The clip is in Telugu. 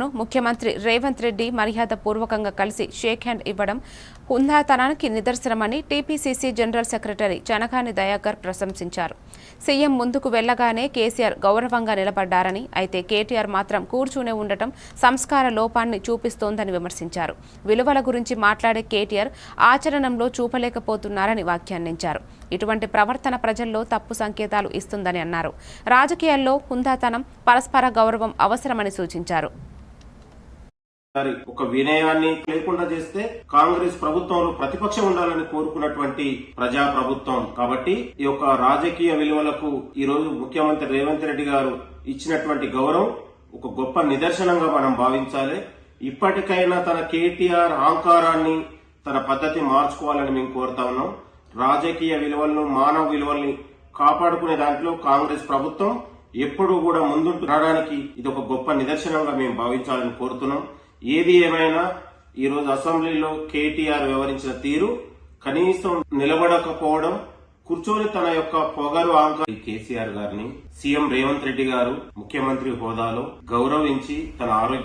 ను ముఖ్యమంత్రి రేవంత్ రెడ్డి మర్యాద పూర్వకంగా కలిసి షేక్ హ్యాండ్ ఇవ్వడం హుందాతనానికి నిదర్శనమని TPCC general secretary Janagani Dayakar ప్రశంసించారు. సీఎం ముందుకు వెళ్ళగానే కేసీఆర్ గౌరవంగా నిలబడ్డారని అయితే కేటీఆర్ మాత్రం కూర్చునే ఉండటం సంస్కార లోపాన్ని చూపిస్తోందని విమర్శించారు. విలువల గురించి మాట్లాడే కేటీఆర్ ఆచరణంలో చూపలేకపోతున్నారని వ్యాఖ్యానించారు. ఇటువంటి ప్రవర్తన ప్రజల్లో తప్పు సంకేతాలు ఇస్తుందని అన్నారు. రాజకీయాల్లో హుందాతనం పరస్పర గౌరవం అవసరమని సూచించారు. గారి ఒక వినయాన్ని లేకుండా చేస్తే కాంగ్రెస్ ప్రభుత్వంలో ప్రతిపక్షం ఉండాలని కోరుకున్నటువంటి ప్రజా ప్రభుత్వం కాబట్టి ఈ యొక్క రాజకీయ విలువలకు ఈ రోజు ముఖ్యమంత్రి రేవంత్ రెడ్డి గారు ఇచ్చినటువంటి గౌరవం ఒక గొప్ప నిదర్శనంగా మనం భావించాలి. ఇప్పటికైనా తన కేటీఆర్ అహంకారాన్ని తన పద్ధతి మార్చుకోవాలని మేము కోరుతా ఉన్నాం. రాజకీయ విలువలను మానవ విలువల్ని కాపాడుకునే దాంట్లో కాంగ్రెస్ ప్రభుత్వం ఎప్పుడూ కూడా ముందుంటు రావడానికి ఇది ఒక గొప్ప నిదర్శనంగా మేము భావించాలని కోరుతున్నాం. ఏది ఏమైనా ఈరోజు అసెంబ్లీలో కేటీఆర్ వ్యవహరించిన తీరు కనీసం నిలబడకపోవడం కూర్చొని తన యొక్క పొగరు ఆంక కేసీఆర్ గారిని సీఎం రేవంత్ రెడ్డి గారు ముఖ్యమంత్రి హోదాలో గౌరవించి తన ఆరోగ్య